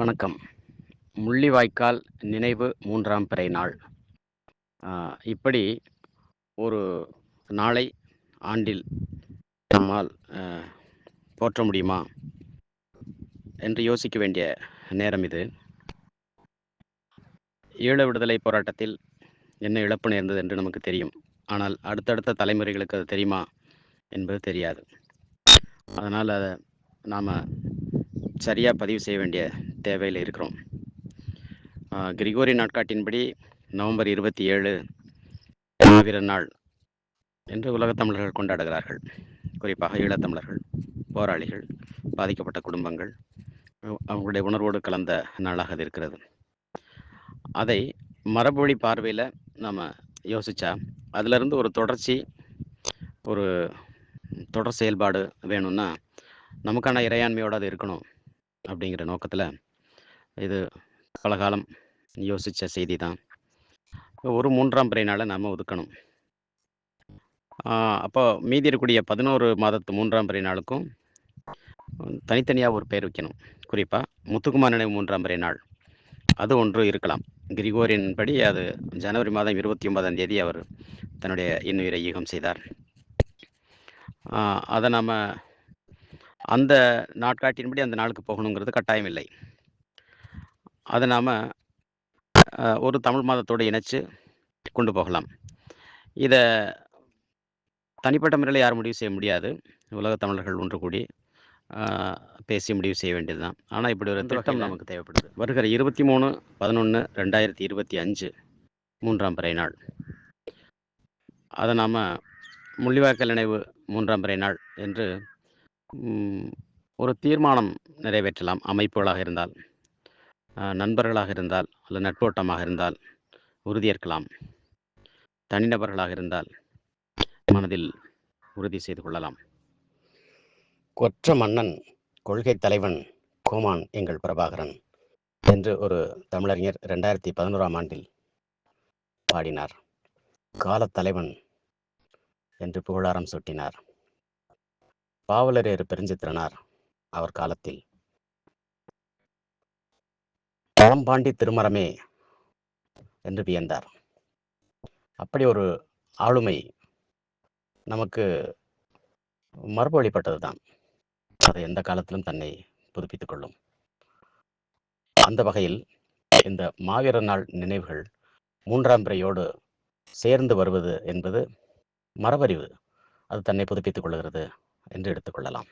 வணக்கம். முள்ளிவாய்க்கால் நினைவு மூன்றாம் பிறை நாள். இப்படி ஒரு நாளை ஆண்டில் நம்மால் போற்ற முடியுமா? என்று யோசிக்க வேண்டிய நேரம் இது. ஈழ விடுதலை போராட்டத்தில் என்ன இழப்பு நேர்ந்தது என்று நமக்கு தெரியும். ஆனால் அடுத்தடுத்த தலைமுறைகளுக்கு அது தெரியுமா என்பது தெரியாது. அதனால் அதை நாம் சரியாக பதிவு செய்ய வேண்டிய தேவையில் இருக்கிறோம். கிரிகோரி நாட்காட்டின்படி நவம்பர் இருபத்தி ஏழு மாவீர நாள் என்று உலகத் தமிழர்கள் கொண்டாடுகிறார்கள். குறிப்பாக ஈழத்தமிழர்கள் போராளிகள் பாதிக்கப்பட்ட குடும்பங்கள் அவங்களுடைய உணர்வோடு கலந்த நாளாக அது இருக்கிறது. அதை மரபொழி பார்வையில் நம்ம யோசித்தா அதிலிருந்து ஒரு தொடர்ச்சி ஒரு தொடர் செயல்பாடு வேணும்னா நமக்கான இறையாண்மையோடு அது இருக்கணும் அப்படிங்கிற நோக்கத்தில் இது பலகாலம் யோசித்த செய்தி தான் ஒரு மூன்றாம் பிறையினால் நாளை நாம் ஒதுக்கணும். அப்போ மீதி இருக்கக்கூடிய பதினோரு மாதத்து மூன்றாம் பிறை நாளுக்கும் தனித்தனியாக ஒரு பேர் வைக்கணும். குறிப்பாக முத்துக்குமார் நினைவு மூன்றாம் பிறை நாள் அது ஒன்று இருக்கலாம். கிரிகோரியன் படி அது ஜனவரி மாதம் இருபத்தி ஒன்பதாம் தேதி அவர் தன்னுடைய இன்னுயிரை ஈகம் செய்தார். அதை நாம் அந்த நாட்காட்டின்படி அந்த நாளுக்கு போகணுங்கிறது கட்டாயம் இல்லை அதை நாம் ஒரு தமிழ் மாதத்தோடு இணைச்சு கொண்டு போகலாம். இதை தனிப்பட்ட முறையில் யாரும் முடிவு செய்ய முடியாது. உலக தமிழர்கள் ஒன்று கூடி பேசி முடிவு செய்ய வேண்டியது தான் ஆனால் இப்படி ஒரு திட்டம் நமக்கு தேவைப்படுது. வருகிற இருபத்தி மூணு பதினொன்று ரெண்டாயிரத்தி இருபத்தி அஞ்சு மூன்றாம் பிறை நாள். அதை நாம் முள்ளிவாய்க்கால் நினைவு மூன்றாம் பிறை நாள் என்று ஒரு தீர்மானம் நிறைவேற்றலாம். அமைப்புகளாக இருந்தால். நண்பர்களாக இருந்தால் அல்லது நட்போட்டமாக இருந்தால் உறுதியேற்கலாம். தனிநபர்களாக இருந்தால் மனதில் உறுதி செய்து கொள்ளலாம். கொற்ற மன்னன் கொள்கை தலைவன் கோமான் எங்கள் பிரபாகரன் என்று ஒரு தமிழறிஞர் ரெண்டாயிரத்தி பதினோராம் ஆண்டில் பாடினார். காலத்தலைவன் என்று புகழாரம் சூட்டினார். பாவலரேறு பெருஞ்சித்திரனார். அவர் காலத்தில் பழம்பாண்டி திருமரமே என்று வியந்தார். அப்படி ஒரு ஆளுமை நமக்கு மரபு வழிபட்டது தான் அது எந்த காலத்திலும் தன்னை புதுப்பித்துக் கொள்ளும். அந்த வகையில் இந்த மாவீர நாள் நினைவுகள் மூன்றாம் பிறையோடு சேர்ந்து வருவது என்பது மரபறிவு. அது தன்னை புதுப்பித்துக் கொள்கிறது என்று எடுத்துக்கொள்ளலாம்